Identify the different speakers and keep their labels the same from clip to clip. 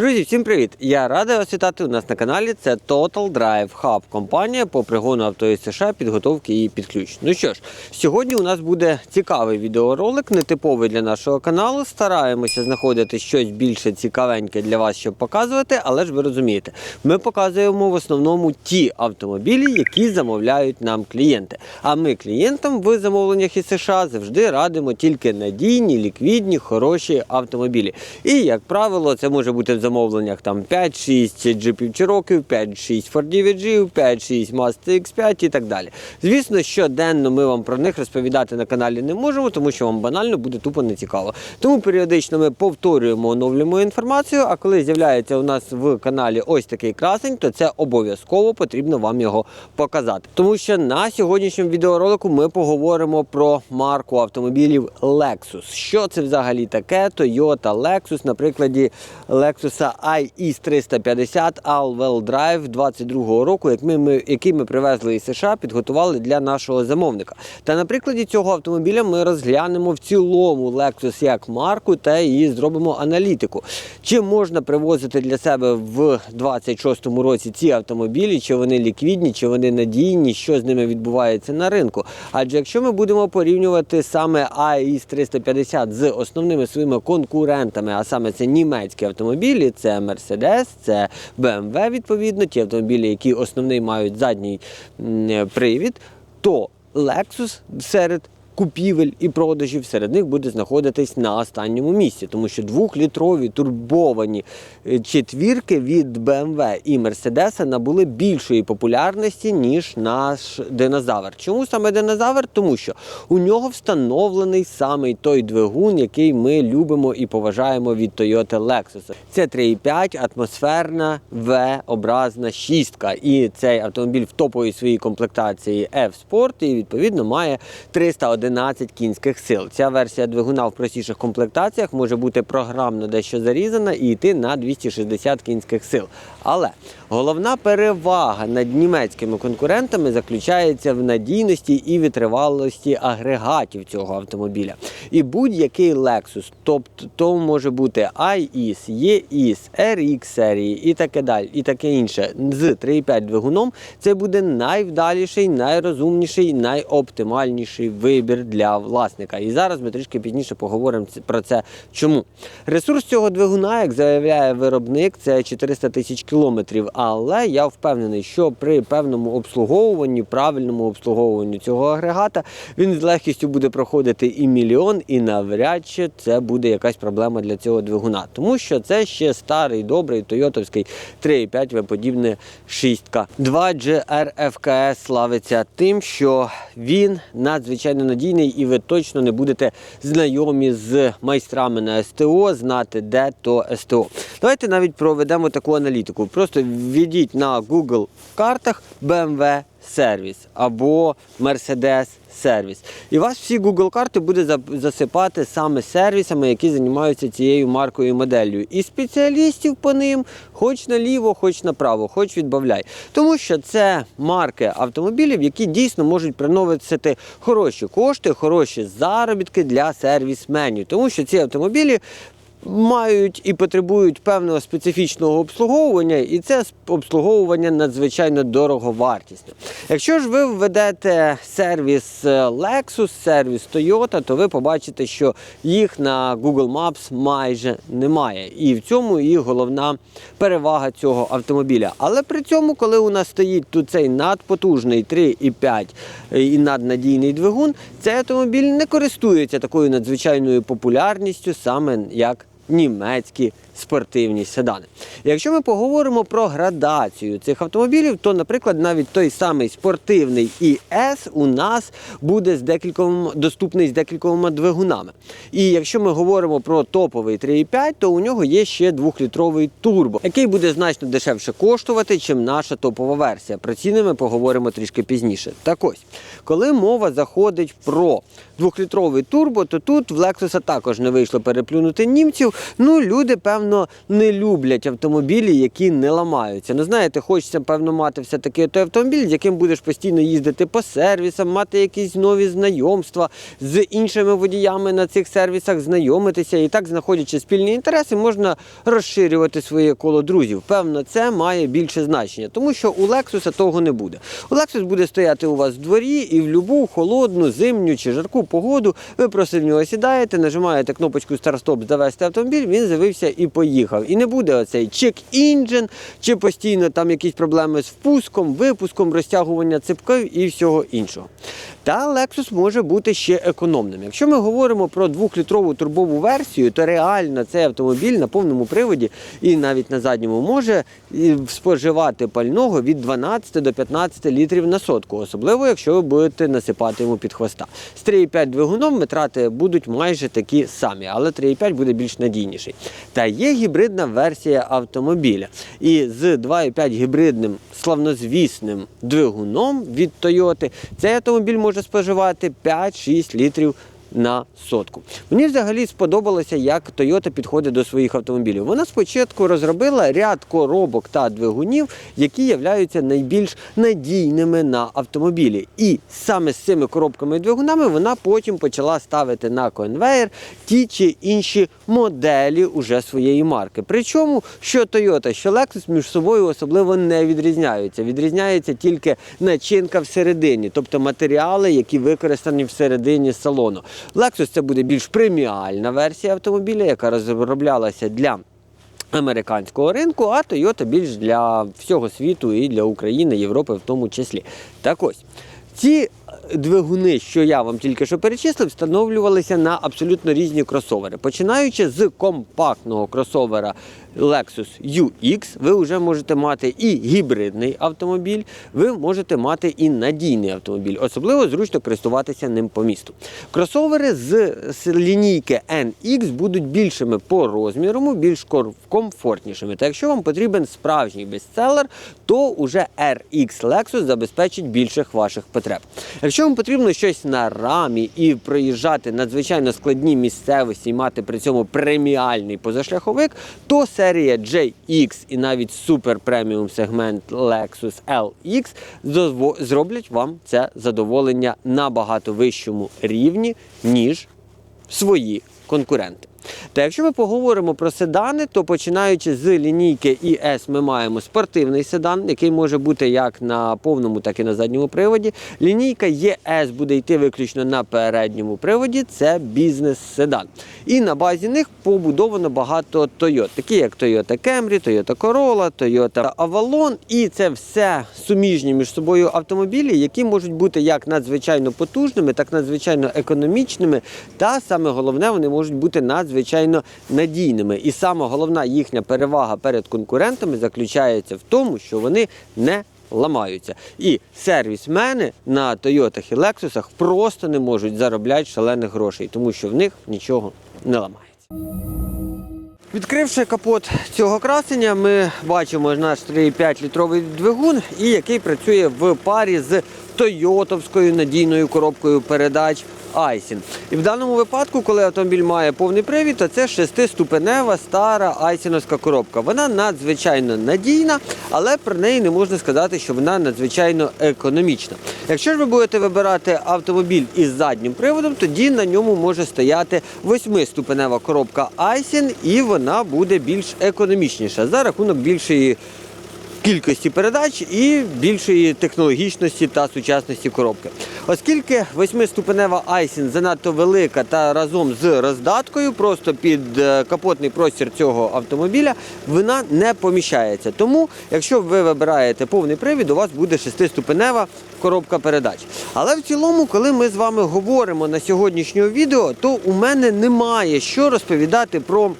Speaker 1: Друзі, всім привіт! Я радий вас вітати у нас на каналі. Це Total Drive Hub, компанія по пригону авто із США, підготовки і підключень. Ну що ж, сьогодні у нас буде цікавий відеоролик, нетиповий для нашого каналу. Стараємося знаходити щось більше цікавеньке для вас, щоб показувати, але ж ви розумієте, ми показуємо в основному ті автомобілі, які замовляють нам клієнти. А ми клієнтам в замовленнях із США завжди радимо тільки надійні, ліквідні, хороші автомобілі. І, як правило, це може бути в замовленнях там 5-6 джипів Cherokee, 5-6 Ford DVG, 5-6 Mazda X5 і так далі. Звісно, щоденно ми вам про них розповідати на каналі не можемо, тому що вам банально буде тупо нецікаво. Тому періодично ми повторюємо, оновлюємо інформацію. А коли з'являється у нас в каналі ось такий красень, то це обов'язково потрібно вам його показати. Тому що на сьогоднішньому відеоролику ми поговоримо про марку автомобілів Lexus. Що це взагалі таке? Toyota Lexus, на прикладі Lexus IS 350 All-Wheel Drive 22-го року, який ми, який ми привезли із США, підготували для нашого замовника. Та на прикладі цього автомобіля ми розглянемо в цілому Lexus як марку та її зробимо аналітику. Чи можна привозити для себе в 26-му році ці автомобілі, чи вони ліквідні, чи вони надійні, що з ними відбувається на ринку? Адже якщо ми будемо порівнювати саме AIS 350 з основними своїми конкурентами, а саме це німецькі автомобілі, це Mercedes, це BMW, відповідно, ті автомобілі, які основний мають задній привід, то Lexus серед купівель і продажів серед них буде знаходитись на останньому місці, тому що двохлітрові турбовані е, четвірки від BMW і Mercedes набули більшої популярності, ніж наш динозавр. Чому саме динозавр? Тому що у нього встановлений саме той двигун, який ми любимо і поважаємо від Toyota Lexus. Це 3,5 атмосферна V-образна шістка. І цей автомобіль в топовій своїй комплектації F-Sport і відповідно має 311 кінських сил. Ця версія двигуна в простіших комплектаціях може бути програмно дещо зарізана і йти на 260 кінських сил. Але головна перевага над німецькими конкурентами заключається в надійності і витривалості агрегатів цього автомобіля. І будь-який Lexus, тобто то може бути IS, EIS, RX серії і таке далі, і таке інше з 3,5 двигуном, це буде найвдаліший, найрозумніший, найоптимальніший вибір для власника. І зараз ми трішки пізніше поговоримо про це. Чому ресурс цього двигуна, як заявляє виробник, це 400 тисяч кілометрів. Але я впевнений, що при певному обслуговуванні, правильному обслуговуванні цього агрегата, він з легкістю буде проходити і мільйон, і навряд чи це буде якась проблема для цього двигуна. Тому що це ще старий, добрий тойотовський 3,5 виподібне шістка. 2G RFKS славиться тим, що він надзвичайно надійний, і ви точно не будете знайомі з майстрами на СТО, знати, де то СТО. Давайте навіть проведемо таку аналітику. Просто введіть на Google картах BMW сервіс або Mercedes сервіс. І вас всі Google карти буде засипати саме сервісами, які займаються цією маркою і моделлю. І спеціалістів по ним хоч наліво, хоч направо, хоч відбавляй. Тому що це марки автомобілів, які дійсно можуть приносити хороші кошти, хороші заробітки для сервісменів. Тому що ці автомобілі мають і потребують певного специфічного обслуговування, і це обслуговування надзвичайно дороговартісне. Якщо ж ви введете сервіс е, Lexus, сервіс Toyota, то ви побачите, що їх на Google Maps майже немає. І в цьому і головна перевага цього автомобіля. Але при цьому, коли у нас стоїть тут цей надпотужний 3,5 і наднадійний двигун, цей автомобіль не користується такою надзвичайною популярністю, саме як німецькі спортивні седани. Якщо ми поговоримо про градацію цих автомобілів, то, наприклад, навіть той самий спортивний ІС у нас буде з декількома доступний з декількома двигунами. І якщо ми говоримо про топовий 3,5, то у нього є ще 2-літровий турбо, який буде значно дешевше коштувати, чим наша топова версія. Про ціни ми поговоримо трішки пізніше. Так ось, коли мова заходить про двохлітровий турбо, то тут в Lexus також не вийшло переплюнути німців. Ну, люди, певно, не люблять автомобілі, які не ламаються. Ну, знаєте, хочеться, певно, мати все-таки той автомобіль, з яким будеш постійно їздити по сервісам, мати якісь нові знайомства з іншими водіями на цих сервісах, знайомитися. І так, знаходячи спільні інтереси, можна розширювати своє коло друзів. Певно, це має більше значення, тому що у Lexus того не буде. У Lexus буде стояти у вас в дворі і в любу холодну, зимню чи жарку погоду. Ви просто в нього сідаєте, нажимаєте кнопочку старт-стоп завести автомобіль, він з'явився і поїхав. І не буде оцей чек-інджин, чи постійно там якісь проблеми з впуском, випуском, розтягування ципків і всього іншого. Та Lexus може бути ще економним. Якщо ми говоримо про двохлітрову турбову версію, то реально цей автомобіль на повному приводі і навіть на задньому може споживати пального від 12 до 15 літрів на сотку, особливо якщо ви будете насипати йому під хвоста. З 3,5 двигуном витрати будуть майже такі самі, але 3,5 буде більш надійніший. Та є гібридна версія автомобіля. І з 2,5 гібридним славнозвісним двигуном від Toyota цей автомобіль може споживати 5-6 літрів на сотку. Мені взагалі сподобалося, як Toyota підходить до своїх автомобілів. Вона спочатку розробила ряд коробок та двигунів, які являються найбільш надійними на автомобілі. І саме з цими коробками і двигунами вона потім почала ставити на конвейер ті чи інші моделі уже своєї марки. Причому що Toyota, що Lexus між собою особливо не відрізняються. Відрізняється тільки начинка всередині, тобто матеріали, які використані всередині салону. Lexus це буде більш преміальна версія автомобіля, яка розроблялася для американського ринку, а Toyota більш для всього світу і для України, Європи в тому числі. Так ось. Ці двигуни, що я вам тільки що перечислив, встановлювалися на абсолютно різні кросовери. Починаючи з компактного кросовера Lexus UX, ви вже можете мати і гібридний автомобіль, ви можете мати і надійний автомобіль. Особливо зручно користуватися ним по місту. Кросовери з, лінійки NX будуть більшими по розміру, більш комфортнішими. Та якщо вам потрібен справжній бестселер, то уже RX Lexus забезпечить більших ваших потреб. Якщо вам потрібно щось на рамі і проїжджати надзвичайно складні місцевості і мати при цьому преміальний позашляховик, то серія JX і навіть супер преміум сегмент Lexus LX зроблять вам це задоволення на багато вищому рівні, ніж свої конкуренти. Та якщо ми поговоримо про седани, то починаючи з лінійки ES ми маємо спортивний седан, який може бути як на повному, так і на задньому приводі. Лінійка ES буде йти виключно на передньому приводі, це бізнес-седан. І на базі них побудовано багато Toyota, такі як Toyota Camry, Toyota Corolla, Toyota Avalon. І це все суміжні між собою автомобілі, які можуть бути як надзвичайно потужними, так надзвичайно економічними. Та саме головне, вони можуть бути надзвичайно надійними. І саме головна їхня перевага перед конкурентами заключається в тому, що вони не ламаються. І сервісмени на Тойотах і Лексусах просто не можуть заробляти шалених грошей, тому що в них нічого не ламається. Відкривши капот цього красення, ми бачимо наш 3,5 літровий двигун, і який працює в парі з Тойотовською надійною коробкою передач Айсін. І в даному випадку, коли автомобіль має повний привід, то це шестиступенева стара айсіновська коробка. Вона надзвичайно надійна, але про неї не можна сказати, що вона надзвичайно економічна. Якщо ж ви будете вибирати автомобіль із заднім приводом, тоді на ньому може стояти восьмиступенева коробка Айсін, і вона буде більш економічніша за рахунок більшої кількості передач і більшої технологічності та сучасності коробки. Оскільки восьмиступенева Айсін занадто велика та разом з роздаткою, просто під е, капотний простір цього автомобіля, вона не поміщається. Тому, якщо ви вибираєте повний привід, у вас буде шестиступенева коробка передач. Але в цілому, коли ми з вами говоримо на сьогоднішнього відео, то у мене немає що розповідати про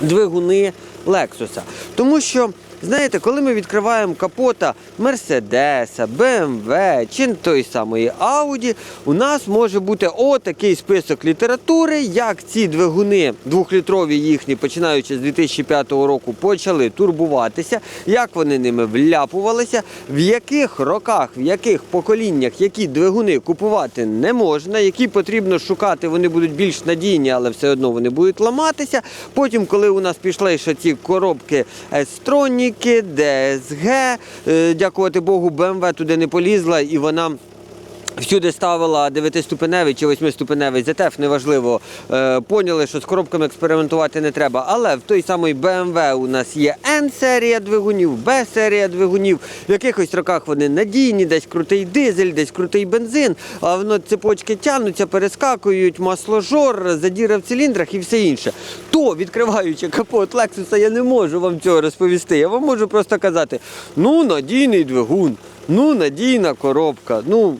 Speaker 1: двигуни Лексуса. Тому що Знаєте, коли ми відкриваємо капота Мерседеса, БМВ чи той самої Ауді, у нас може бути отакий список літератури, як ці двигуни двохлітрові їхні, починаючи з 2005 року, почали турбуватися, як вони ними вляпувалися, в яких роках, в яких поколіннях які двигуни купувати не можна, які потрібно шукати, вони будуть більш надійні, але все одно вони будуть ламатися. Потім, коли у нас пішли ще ці коробки Строніки, ДСГ, е, дякувати Богу, БМВ туди не полізла і вона. Всюди ставила 9-ступеневий чи 8-ступеневий ZF, неважливо. Е, поняли, що з коробками експериментувати не треба. Але в той самий BMW у нас є N-серія двигунів, B-серія двигунів. В якихось роках вони надійні, десь крутий дизель, десь крутий бензин, а воно цепочки тягнуться, перескакують, масложор, задіра в циліндрах і все інше. То, відкриваючи капот Lexus, я не можу вам цього розповісти. Я вам можу просто казати: ну, надійний двигун, ну, надійна коробка. ну...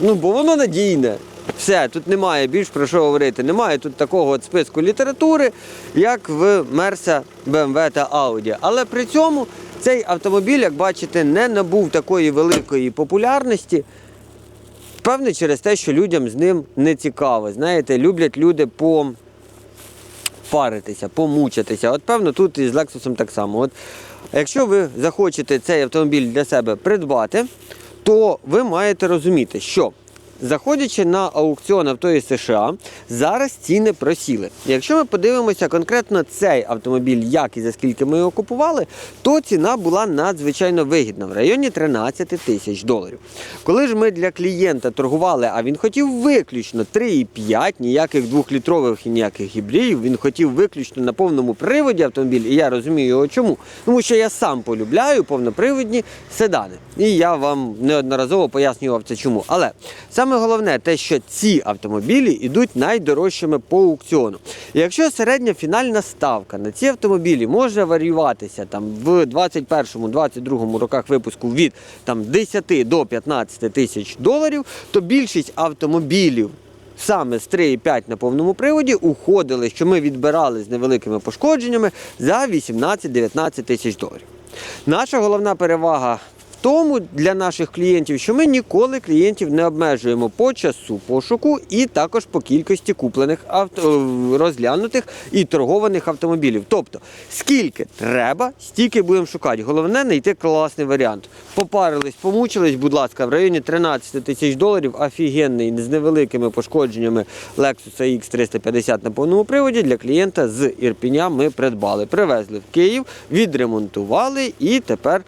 Speaker 1: Ну, бо воно надійне. Все, тут немає більш про що говорити. Немає тут такого от списку літератури, як в Мерса, БМВ та Audi. Але при цьому цей автомобіль, як бачите, не набув такої великої популярності. Певне, через те, що людям з ним не цікаво. Знаєте, люблять люди по паритися, помучитися. От певно, тут і з Lexus так само. От, якщо ви захочете цей автомобіль для себе придбати, то ви маєте розуміти, що заходячи на аукціон авто із США, зараз ціни просіли. Якщо ми подивимося конкретно цей автомобіль, як і за скільки ми його купували, то ціна була надзвичайно вигідна в районі 13 тисяч доларів. Коли ж ми для клієнта торгували, а він хотів виключно 3,5, ніяких двохлітрових і ніяких гібридів, він хотів виключно на повному приводі автомобіль, і я розумію його чому. Тому що я сам полюбляю повноприводні седани. І я вам неодноразово пояснював це чому. Але саме головне те, що ці автомобілі йдуть найдорожчими по аукціону. І якщо середня фінальна ставка на ці автомобілі може варіюватися там в 21-22 роках випуску від там 10 до 15 тисяч доларів, то більшість автомобілів. Саме з 3,5 на повному приводі уходили, що ми відбирали з невеликими пошкодженнями за 18-19 тисяч доларів. Наша головна перевага тому для наших клієнтів, що ми ніколи клієнтів не обмежуємо по часу пошуку і також по кількості куплених авто розглянутих і торгованих автомобілів. Тобто, скільки треба, стільки будемо шукати. Головне знайти класний варіант. Попарились, помучились, будь ласка, в районі 13 тисяч доларів. Офігенний з невеликими пошкодженнями Lexus X350 на повному приводі для клієнта з Ірпіня ми придбали. Привезли в Київ, відремонтували і тепер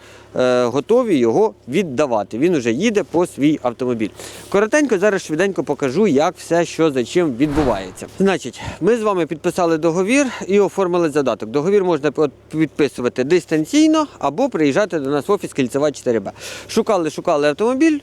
Speaker 1: готові його віддавати. Він уже їде по свій автомобіль. Коротенько, зараз швиденько покажу, як все, що за чим відбувається. Значить, ми з вами підписали договір і оформили задаток. Договір можна підписувати дистанційно або приїжджати до нас в офіс Кільцева 4Б. Шукали, шукали автомобіль.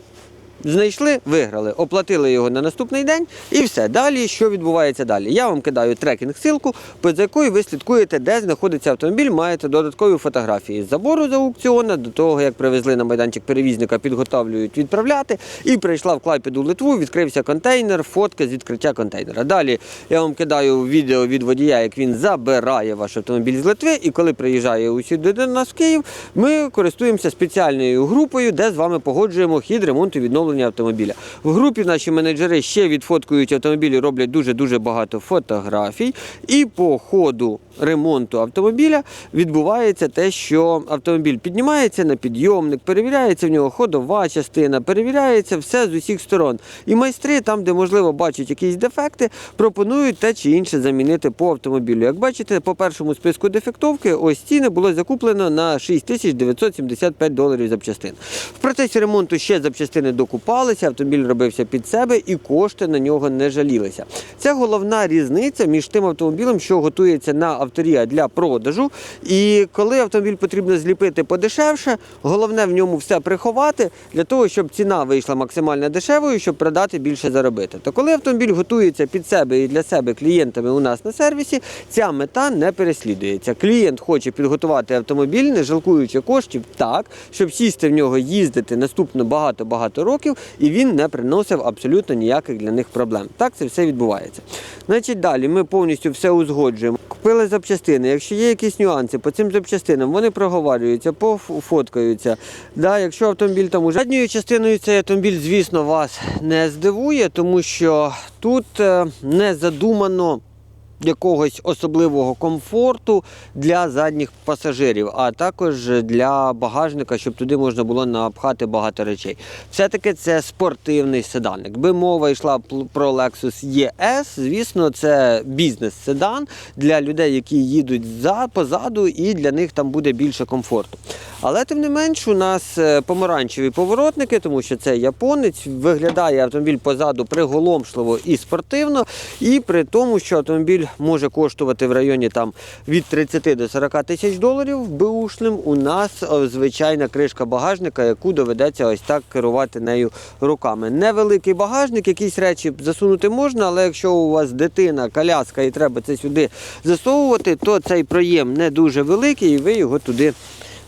Speaker 1: Знайшли, виграли, оплатили його на наступний день і все. Далі що відбувається далі? Я вам кидаю трекінг ссылку, по за якою ви слідкуєте, де знаходиться автомобіль, маєте додаткові фотографії з забору з аукціону, до того як привезли на майданчик перевізника, підготовлюють відправляти. І прийшла в Клайпеду Литву, відкрився контейнер, фотка з відкриття контейнера. Далі я вам кидаю відео від водія, як він забирає ваш автомобіль з Литви. І коли приїжджає усюди до нас в Київ, ми користуємося спеціальною групою, де з вами погоджуємо хід ремонту і відновлення автомобіля. В групі наші менеджери ще відфоткують автомобілі, роблять дуже-дуже багато фотографій. І по ходу ремонту автомобіля відбувається те, що автомобіль піднімається на підйомник, перевіряється в нього ходова частина, перевіряється все з усіх сторон. І майстри, там, де можливо бачать якісь дефекти, пропонують те чи інше замінити по автомобілю. Як бачите, по першому списку дефектовки ось ціни було закуплено на 6975 доларів запчастин. В процесі ремонту ще запчастини докупалися, автомобіль робився під себе і кошти на нього не жалілися. Це головна різниця між тим автомобілем, що готується на авторія для продажу. І коли автомобіль потрібно зліпити подешевше, головне в ньому все приховати для того, щоб ціна вийшла максимально дешевою, щоб продати більше заробити. То коли автомобіль готується під себе і для себе клієнтами у нас на сервісі, ця мета не переслідується. Клієнт хоче підготувати автомобіль, не жалкуючи коштів так, щоб сісти в нього їздити наступно багато-багато років років, і він не приносив абсолютно ніяких для них проблем. Так це все відбувається. Значить, далі ми повністю все узгоджуємо. Купили запчастини. Якщо є якісь нюанси по цим запчастинам, вони проговорюються, пофоткаються. Да, якщо автомобіль там уже задньою частиною цей автомобіль, звісно, вас не здивує, тому що тут е, не задумано якогось особливого комфорту для задніх пасажирів, а також для багажника, щоб туди можна було напхати багато речей. Все-таки це спортивний седан. Якби мова йшла про Lexus ES, звісно, це бізнес-седан для людей, які їдуть за, позаду, і для них там буде більше комфорту. Але тим не менш, у нас е, помаранчеві поворотники, тому що це японець, виглядає автомобіль позаду приголомшливо і спортивно, і при тому, що автомобіль може коштувати в районі там від 30 до 40 тисяч доларів беушним, у нас звичайна кришка багажника, яку доведеться ось так керувати нею руками. Невеликий багажник, якісь речі засунути можна, але якщо у вас дитина, коляска і треба це сюди засовувати, то цей проєм не дуже великий і ви його туди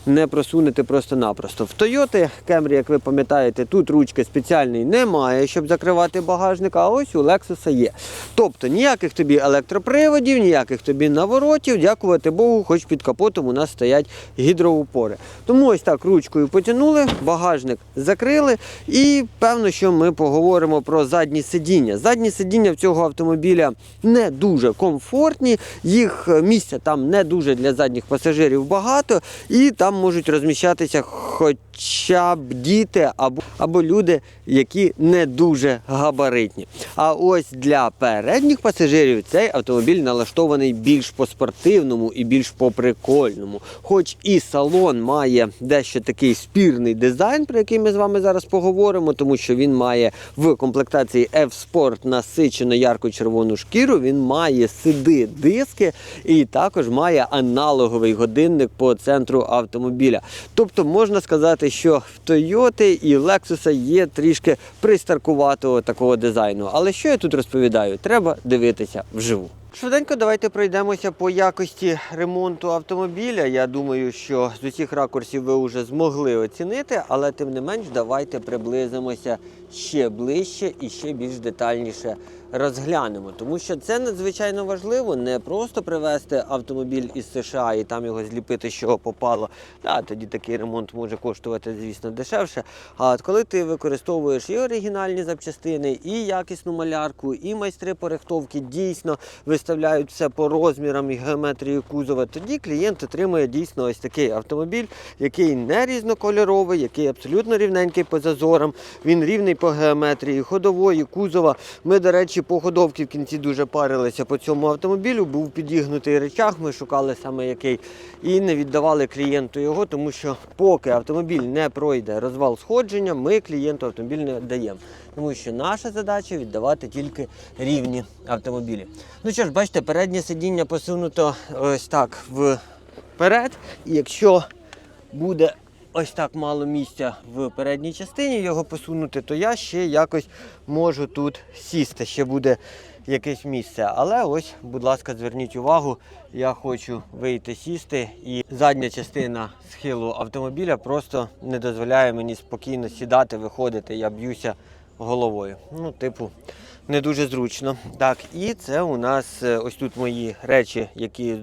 Speaker 1: не просунете просто-напросто. В Toyota Camry, як ви пам'ятаєте, тут ручки спеціальної немає, щоб закривати багажник, а ось у Lexus є. Тобто ніяких тобі електроприводів, ніяких тобі наворотів, дякувати Богу, хоч під капотом у нас стоять гідроупори. Тому ось так ручкою потягнули, багажник закрили, і певно, що ми поговоримо про задні сидіння. Задні сидіння в цього автомобіля не дуже комфортні, їх е, місця там не дуже для задніх пасажирів багато, і там можуть розміщатися хоча б діти або, або люди, які не дуже габаритні. А ось для передніх пасажирів цей автомобіль налаштований більш по-спортивному і більш по-прикольному. Хоч і салон має дещо такий спірний дизайн, про який ми з вами зараз поговоримо, тому що він має в комплектації F-Sport насичено ярко-червону шкіру, він має сиди диски і також має аналоговий годинник по центру автомобіля. Тобто можна сказати, що в Toyota і Lexus є трішки пристаркуватого такого дизайну. Але що я тут розповідаю? Треба дивитися вживу. Швиденько давайте пройдемося по якості ремонту автомобіля. Я думаю, що з усіх ракурсів ви вже змогли оцінити, але тим не менш давайте приблизимося ще ближче і ще більш детальніше розглянемо. Тому що це надзвичайно важливо не просто привезти автомобіль із США і там його зліпити, чого попало. Да, тоді такий ремонт може коштувати, звісно, дешевше. А от коли ти використовуєш і оригінальні запчастини, і якісну малярку, і майстри порихтовки дійсно виставляють все по розмірам і геометрії кузова, тоді клієнт отримує дійсно ось такий автомобіль, який не різнокольоровий, який абсолютно рівненький по зазорам. Він рівний по геометрії ходової, кузова. Ми, до речі, по ходовці в кінці дуже парилися по цьому автомобілю. Був підігнутий речах, ми шукали саме який, і не віддавали клієнту його, тому що поки автомобіль не пройде розвал сходження, ми клієнту автомобіль не даємо. Тому що наша задача віддавати тільки рівні автомобілі. Ну що ж, бачите, переднє сидіння посунуто ось так вперед. І якщо буде ось так мало місця в передній частині його посунути, то я ще якось можу тут сісти. Ще буде якесь місце. Але ось, будь ласка, зверніть увагу, я хочу вийти сісти, і задня частина схилу автомобіля просто не дозволяє мені спокійно сідати, виходити. Я б'юся головою. Ну, типу, не дуже зручно. Так, і це у нас е, ось тут мої речі, які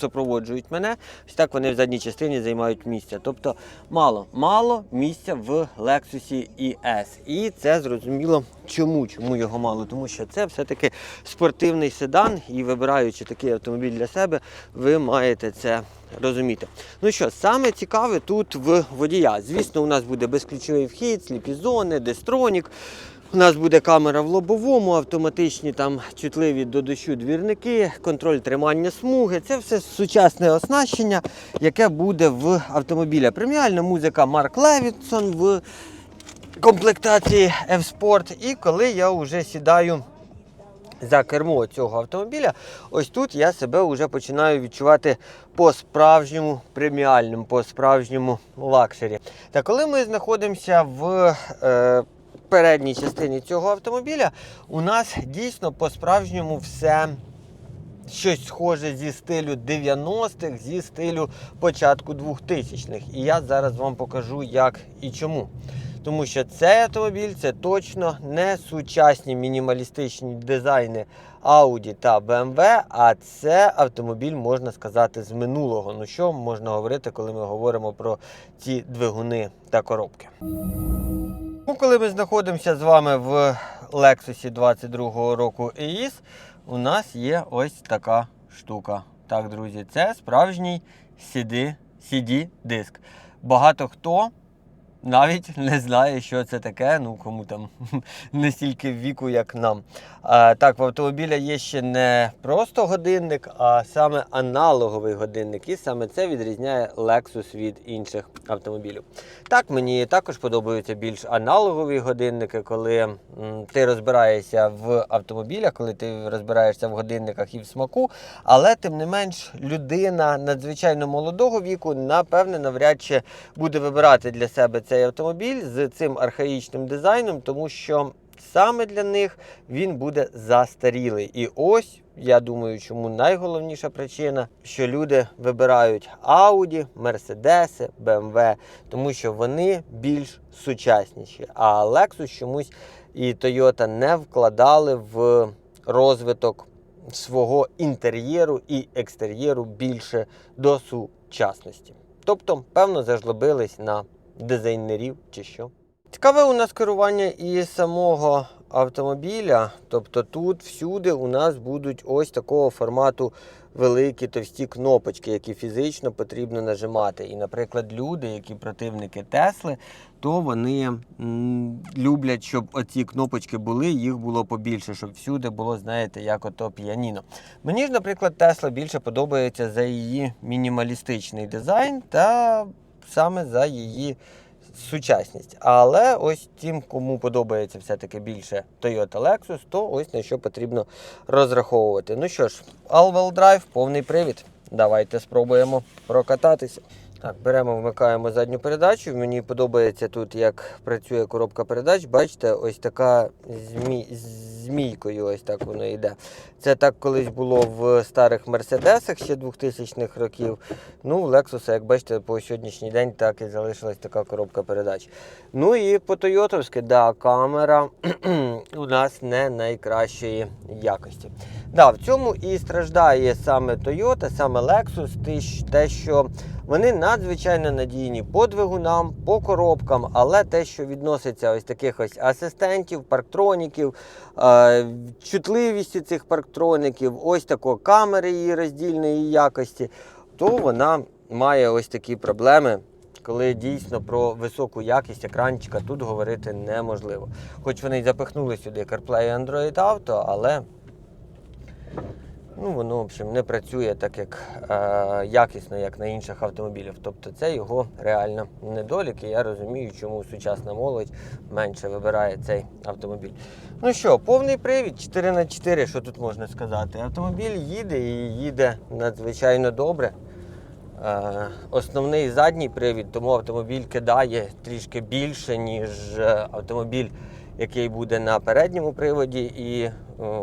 Speaker 1: супроводжують мене. Ось так вони в задній частині займають місця. Тобто мало, мало місця в Lexus ES. І це зрозуміло, чому, чому його мало. Тому що це все-таки спортивний седан, і вибираючи такий автомобіль для себе, ви маєте це розуміти. Ну що, саме цікаве тут в водія. Звісно, у нас буде безключовий вхід, сліпі зони, дестронік. У нас буде камера в лобовому, автоматичні там чутливі до дощу двірники, контроль тримання смуги. Це все сучасне оснащення, яке буде в автомобіля. Преміальна музика Марк Левітсон в комплектації F-Sport. І коли я вже сідаю за кермо цього автомобіля, ось тут я себе вже починаю відчувати по-справжньому преміальним, по-справжньому лакшері. Та коли ми знаходимося в е, передній частині цього автомобіля, у нас дійсно по-справжньому все. Щось схоже зі стилю 90-х, зі стилю початку 2000-х. І я зараз вам покажу, як і чому. Тому що цей автомобіль це точно не сучасні мінімалістичні дизайни Audi та BMW, а це автомобіль, можна сказати, з минулого. Ну що можна говорити, коли ми говоримо про ці двигуни та коробки? Ну, коли ми знаходимося з вами в Lexus 22 року EIS, у нас є ось така штука. Так, друзі, це справжній CD, CD-диск. Багато хто навіть не знає, що це таке, ну кому там не стільки віку, як нам. А, так, в автомобіля є ще не просто годинник, а саме аналоговий годинник. І саме це відрізняє Lexus від інших автомобілів. Так, мені також подобаються більш аналогові годинники, коли м, ти розбираєшся в автомобілях, коли ти розбираєшся в годинниках і в смаку. Але тим не менш, людина надзвичайно молодого віку, напевне, навряд чи буде вибирати для себе цей автомобіль з цим архаїчним дизайном, тому що саме для них він буде застарілий. І ось. Я думаю, чому найголовніша причина, що люди вибирають Audi, Mercedes, BMW, тому що вони більш сучасніші. А Lexus чомусь і Toyota не вкладали в розвиток свого інтер'єру і екстер'єру більше до сучасності. Тобто, певно, зажлобились на дизайнерів чи що. Цікаве у нас керування і самого автомобіля. Тобто тут всюди у нас будуть ось такого формату великі товсті кнопочки, які фізично потрібно нажимати. І, наприклад, люди, які противники Тесли, то вони люблять, щоб оці кнопочки були, їх було побільше, щоб всюди було, знаєте, як ото піаніно. Мені ж, наприклад, Тесла більше подобається за її мінімалістичний дизайн та саме за її сучасність. Але ось тим, кому подобається все-таки більше Toyota Lexus, то ось на що потрібно розраховувати. Ну що ж, All-Wheel Drive, повний привід. Давайте спробуємо прокататися. Так, беремо, вмикаємо задню передачу. Мені подобається тут, як працює коробка передач. Бачите, ось така змі... змійкою, ось так воно йде. Це так колись було в старих Мерседесах ще 2000-х років. Ну, в Lexus, як бачите, по сьогоднішній день так і залишилась така коробка передач. Ну і по Тойотовськи, да, камера у нас не найкращої якості. Да, в цьому і страждає саме Toyota, саме Lexus, те, що вони надзвичайно надійні по двигунам, по коробкам, але те, що відноситься ось таких ось асистентів, парктроніків, е, чутливістю цих парктроників, ось такої камери її роздільної якості, то вона має ось такі проблеми. Коли дійсно про високу якість екранчика тут говорити неможливо. Хоч вони й запихнули сюди CarPlay Android Auto, але ну, воно в общем, не працює так як е, якісно, як на інших автомобілях. Тобто це його реально недолік, і я розумію, чому сучасна молодь менше вибирає цей автомобіль. Ну що, повний привід 4х4, що тут можна сказати? Автомобіль їде і їде надзвичайно добре. Е, Основний задній привід, тому автомобіль кидає трішки більше, ніж е, автомобіль, який буде на передньому приводі, і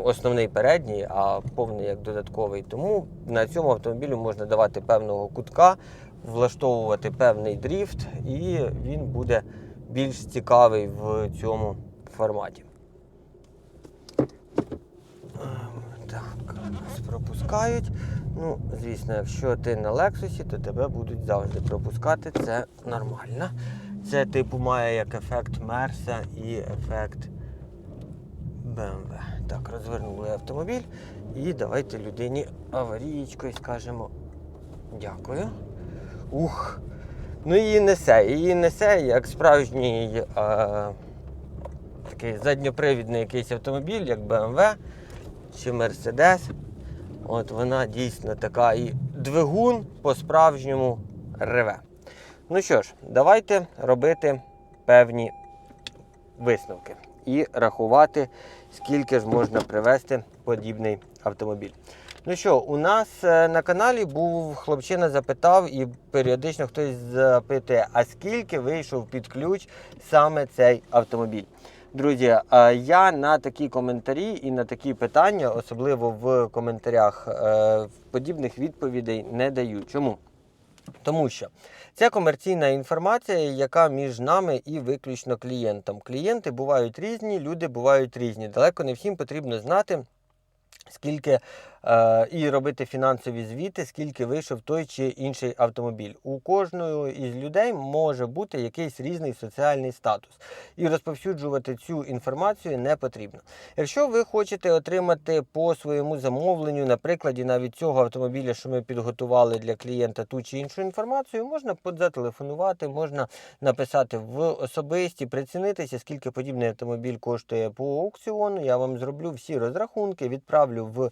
Speaker 1: основний передній, а повний як додатковий. Тому на цьому автомобілю можна давати певного кутка, влаштовувати певний дріфт, і він буде більш цікавий в цьому форматі. Так, пропускають. Ну, звісно, якщо ти на Лексусі, то тебе будуть завжди пропускати. Це нормально. Це типу має як ефект Мерса і ефект BMW. Так, розвернули автомобіль. І давайте людині аварієчкою скажемо дякую. Ух. Ну її несе. Її несе як справжній е, такий задньопривідний якийсь автомобіль, як BMW чи Mercedes. От вона дійсно така і двигун по-справжньому реве. Ну що ж, давайте робити певні висновки і рахувати, скільки ж можна привезти подібний автомобіль. Ну що, у нас е, на каналі був хлопчина запитав, і періодично хтось запитує, а скільки вийшов під ключ саме цей автомобіль. Друзі, е, я на такі коментарі і на такі питання, особливо в коментарях, е, подібних відповідей не даю. Чому? Тому що це комерційна інформація, яка між нами і виключно клієнтом. Клієнти бувають різні, люди бувають різні. Далеко не всім потрібно знати. Скільки і робити фінансові звіти, скільки вийшов той чи інший автомобіль. У кожного із людей може бути якийсь різний соціальний статус, і розповсюджувати цю інформацію не потрібно. Якщо ви хочете отримати по своєму замовленню, на прикладі навіть цього автомобіля, що ми підготували для клієнта ту чи іншу інформацію, можна зателефонувати, можна написати в особисті, прицінитися, скільки подібний автомобіль коштує по аукціону. Я вам зроблю всі розрахунки, відправлю в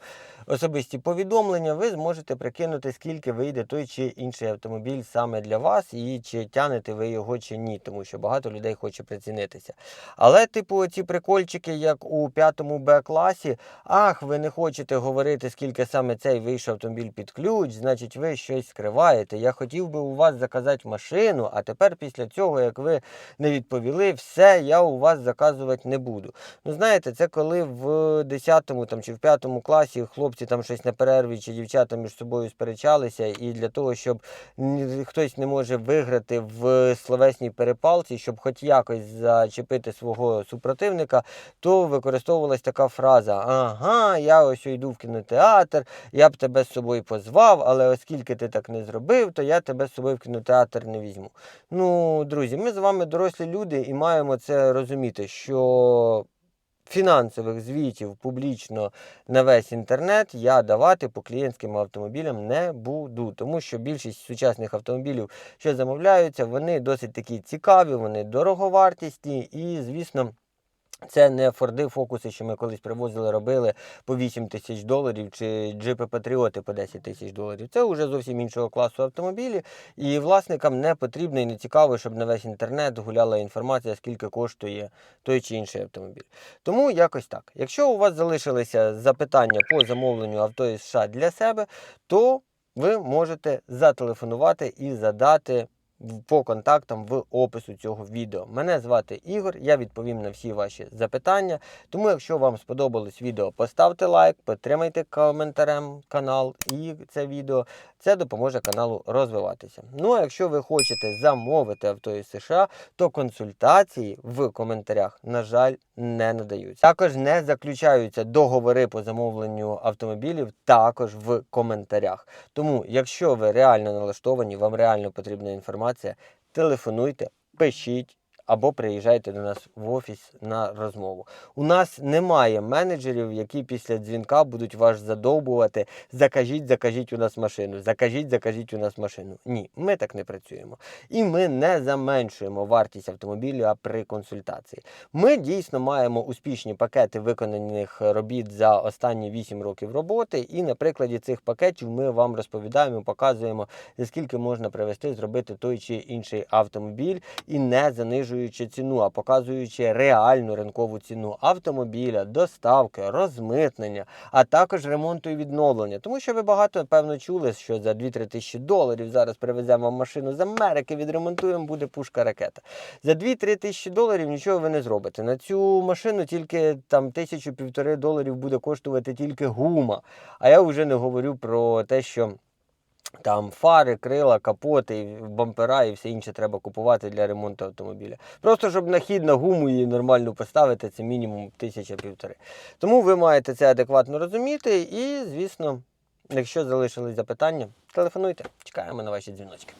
Speaker 1: особисті повідомлення. Ви зможете прикинути, скільки вийде той чи інший автомобіль саме для вас, і чи тянете ви його чи ні, тому що багато людей хоче прицінитися. Але, типу, ці прикольчики, як у п'ятому Б класі, ах, ви не хочете говорити, скільки саме цей вийшов автомобіль під ключ, значить, ви щось скриваєте. Я хотів би у вас заказати машину, а тепер після цього, як ви не відповіли, все, я у вас заказувати не буду. Ну, знаєте, це коли в 10 там, чи в 5 класі хлопці там щось на перерві чи дівчата між собою сперечалися, і для того, щоб хтось не може виграти в словесній перепалці, щоб хоч якось зачепити свого супротивника, то використовувалась така фраза: Ага, я ось йду в кінотеатр, я б тебе з собою позвав, але оскільки ти так не зробив, то я тебе з собою в кінотеатр не візьму. Ну, друзі, ми з вами дорослі люди і маємо це розуміти, що фінансових звітів публічно на весь інтернет я давати по клієнтським автомобілям не буду, тому що більшість сучасних автомобілів, що замовляються, вони досить такі цікаві, вони дороговартісні і, звісно. Це не Форди Фокуси, що ми колись привозили, робили по 8 тисяч доларів, чи джипи Патріоти по 10 тисяч доларів. Це вже зовсім іншого класу автомобілі, і власникам не потрібно і не цікаво, щоб на весь інтернет гуляла інформація, скільки коштує той чи інший автомобіль. Тому якось так. Якщо у вас залишилися запитання по замовленню авто із США для себе, то ви можете зателефонувати і задати по контактам в опису цього відео. Мене звати Ігор, я відповім на всі ваші запитання. Тому, якщо вам сподобалось відео, поставте лайк, підтримайте коментарем канал і це відео. Це допоможе каналу розвиватися. Ну а якщо ви хочете замовити авто із США, то консультації в коментарях, на жаль, не надаються. Також не заключаються договори по замовленню автомобілів також в коментарях. Тому, якщо ви реально налаштовані, вам реально потрібна інформація, телефонуйте, пишіть. Або приїжджайте до нас в офіс на розмову. У нас немає менеджерів, які після дзвінка будуть вас задовбувати. Закажіть, закажіть у нас машину, закажіть, закажіть у нас машину. Ні, ми так не працюємо. І ми не заменшуємо вартість автомобіля при консультації. Ми дійсно маємо успішні пакети виконаних робіт за останні 8 років роботи. І на прикладі цих пакетів ми вам розповідаємо, показуємо, за скільки можна привезти, зробити той чи інший автомобіль і не занижуючи ціну, а показуючи реальну ринкову ціну автомобіля, доставки, розмитнення, а також ремонту і відновлення. Тому що ви багато певно чули, що за 2-3 тисячі доларів зараз привеземо машину з Америки, відремонтуємо, буде пушка ракета. За 2-3 тисячі доларів нічого ви не зробите. На цю машину тільки там тисячу-півтори доларів буде коштувати тільки гума. А я вже не говорю про те, що. Там фари, крила, капоти, бампера і все інше треба купувати для ремонту автомобіля. Просто щоб на хід на гуму її нормально поставити, це мінімум тисяча-півтори. Тому ви маєте це адекватно розуміти. І, звісно, якщо залишились запитання, телефонуйте. Чекаємо на ваші дзвіночки.